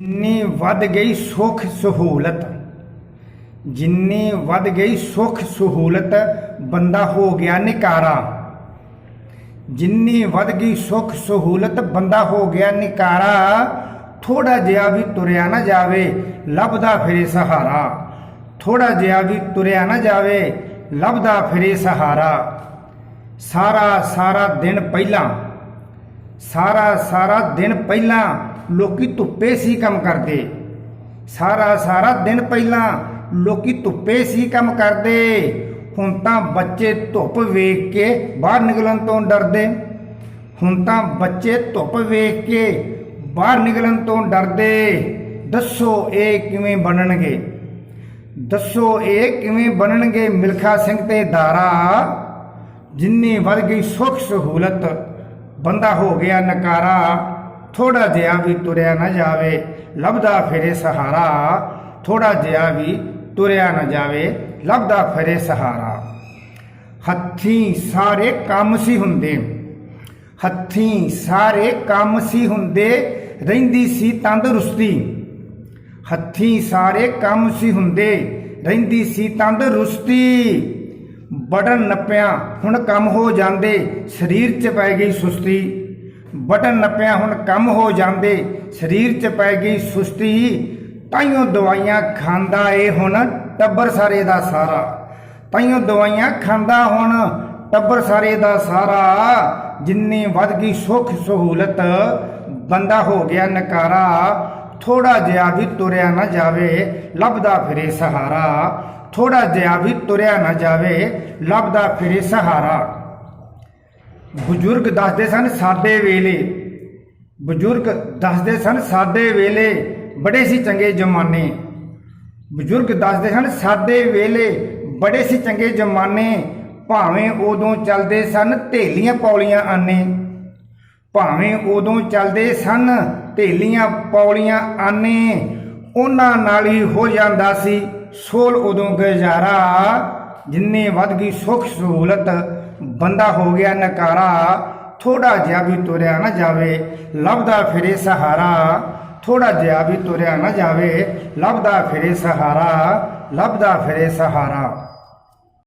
ਜਿੰਨੀ ਵੱਧ ਗਈ ਸੁੱਖ ਸਹੂਲਤ ਜਿੰਨੀ ਵੱਧ ਗਈ ਸੁੱਖ ਸਹੂਲਤ ਬੰਦਾ ਹੋ ਗਿਆ ਨਿਕਾਰਾ ਜਿੰਨੀ ਵੱਧ ਗਈ ਸੁੱਖ ਸਹੂਲਤ ਬੰਦਾ ਹੋ ਗਿਆ ਨਿਕਾਰਾ ਥੋੜਾ ਜਿਹਾ ਵੀ ਤੁਰਿਆ ਨਾ ਜਾਵੇ ਲੱਭਦਾ ਫਿਰੇ ਸਹਾਰਾ ਥੋੜਾ ਜਿਹਾ ਵੀ ਤੁਰਿਆ ਨਾ ਜਾਵੇ ਲੱਭਦਾ ਫਿਰੇ ਸਹਾਰਾ ਸਾਰਾ ਸਾਰਾ ਦਿਨ ਪਹਿਲਾਂ ਸਾਰਾ ਸਾਰਾ ਦਿਨ ਪਹਿਲਾਂ ਲੋਕੀ ਧੁੱਪੇ ਸੀ ਕੰਮ ਕਰਦੇ। ਸਾਰਾ ਸਾਰਾ ਦਿਨ ਪਹਿਲਾਂ ਲੋਕੀ ਧੁੱਪੇ ਸੀ ਕੰਮ ਕਰਦੇ। ਹੁਣ ਤਾਂ ਬੱਚੇ ਧੁੱਪ ਵੇਖ ਕੇ ਬਾਹਰ ਨਿਕਲਣ ਤੋਂ ਡਰਦੇ। ਹੁਣ ਤਾਂ ਬੱਚੇ ਧੁੱਪ ਵੇਖ ਕੇ ਬਾਹਰ ਨਿਕਲਣ ਤੋਂ ਡਰਦੇ। ਦੱਸੋ ਇਹ ਕਿਵੇਂ ਬਣਨਗੇ? ਦੱਸੋ ਇਹ ਕਿਵੇਂ ਬਣਨਗੇ ਮਿਲਖਾ ਸਿੰਘ ਤੇ ਦਾਰਾ? ਜਿੰਨੀ ਵੱਧ ਗਈ ਸੁੱਖ ਸਹੂਲਤ। ਬੰਦਾ ਹੋ ਗਿਆ ਨਕਾਰਾ ਥੋੜਾ ਜਿਹਾ ਵੀ ਤੁਰਿਆ ਨਾ ਜਾਵੇ, ਲੱਭਦਾ ਫਿਰੇ ਸਹਾਰਾ ਥੋੜਾ ਜਿਹਾ ਵੀ ਤੁਰਿਆ ਨਾ ਜਾਵੇ, ਲੱਭਦਾ ਫਿਰੇ ਸਹਾਰਾ। ਹੱਥੀਂ ਸਾਰੇ ਕੰਮ ਸੀ ਹੁੰਦੇ। ਹੱਥੀਂ ਸਾਰੇ ਕੰਮ ਸੀ ਹੁੰਦੇ, ਰਹਿੰਦੀ ਸੀ ਤੰਦਰੁਸਤੀ। ਹੱਥੀਂ ਸਾਰੇ ਕੰਮ ਸੀ ਹੁੰਦੇ, ਰਹਿੰਦੀ ਸੀ ਤੰਦਰੁਸਤੀ। ਬਟਨ ਨੱਪਿਆ, ਹੁਣ ਕੰਮ ਹੋ ਜਾਂਦੇ, ਸਰੀਰ 'ਚ ਪੈ ਗਈ ਸੁਸਤੀ। ਬਟਨ ਨੱਪਿਆ, ਹੁਣ ਕੰਮ ਹੋ ਜਾਂਦੇ, ਸਰੀਰ 'ਚ ਪੈ ਗਈ ਸੁਸਤੀ। ਤਾਈਓ ਦਵਾਈਆਂ ਖਾਂਦਾ ਏ ਹੁਣ ਟੱਬਰ ਸਾਰੇ ਦਾ ਸਾਰਾ। ਤਾਈਓ ਦਵਾਈਆਂ ਖਾਂਦਾ ਹੁਣ ਟੱਬਰ ਸਾਰੇ ਦਾ ਸਾਰਾ। ਜਿੰਨੀ ਵੱਧ ਗਈ ਸੁੱਖ ਸਹੂਲਤ, ਬੰਦਾ ਹੋ ਗਿਆ ਨਕਾਰਾ। ਥੋੜਾ ਜਿਹਾ ਵੀ ਤੁਰਿਆ ਨਾ ਜਾਵੇ, ਲੱਭਦਾ ਫਿਰੇ ਸਹਾਰਾ। ਥੋੜਾ ਜਿਹਾ ਵੀ ਤੁਰਿਆ ਨਾ ਜਾਵੇ, ਲੱਭਦਾ ਫਿਰੇ ਸਹਾਰਾ। ਬਜ਼ੁਰਗ ਦੱਸਦੇ ਸਨ, ਸਾਦੇ ਵੇਲੇ। ਬਜ਼ੁਰਗ ਦੱਸਦੇ ਸਨ, ਸਾਦੇ ਵੇਲੇ। ਬੜੇ ਸੀ ਚੰਗੇ ਜਮਾਨੇ। ਬਜ਼ੁਰਗ ਦੱਸਦੇ ਸਨ, ਸਾਦੇ ਵੇਲੇ। ਬੜੇ ਸੀ ਚੰਗੇ ਜਮਾਨੇ। ਭਾਵੇਂ ਉਦੋਂ ਚੱਲਦੇ ਸਨ ਢੇਲੀਆਂ ਪੌਲੀਆਂ ਆਨੇ। ਭਾਵੇਂ ਉਦੋਂ ਚੱਲਦੇ ਸਨ ਢੇਲੀਆਂ ਪੌਲੀਆਂ ਆਨੇ। ਉਹਨਾਂ ਨਾਲ ਹੀ ਹੋ ਜਾਂਦਾ ਸੀ। ਸੋਲ ਉਦੋਂ ਗੁਜ਼ਾਰਾ ਜਿੰਨੇ ਵੱਧ ਗਈ ਸੁੱਖ ਸਹੂਲਤ, ਬੰਦਾ ਹੋ ਗਿਆ ਨਕਾਰਾ ਥੋੜਾ ਜਿਹਾ ਵੀ ਤੁਰਿਆ ਨਾ ਜਾਵੇ, ਲੱਭਦਾ ਫਿਰੇ ਸਹਾਰਾ ਥੋੜਾ ਜਿਹਾ ਵੀ ਤੁਰਿਆ ਨਾ ਜਾਵੇ, ਲੱਭਦਾ ਫਿਰੇ ਸਹਾਰਾ, ਲੱਭਦਾ ਫਿਰੇ ਸਹਾਰਾ।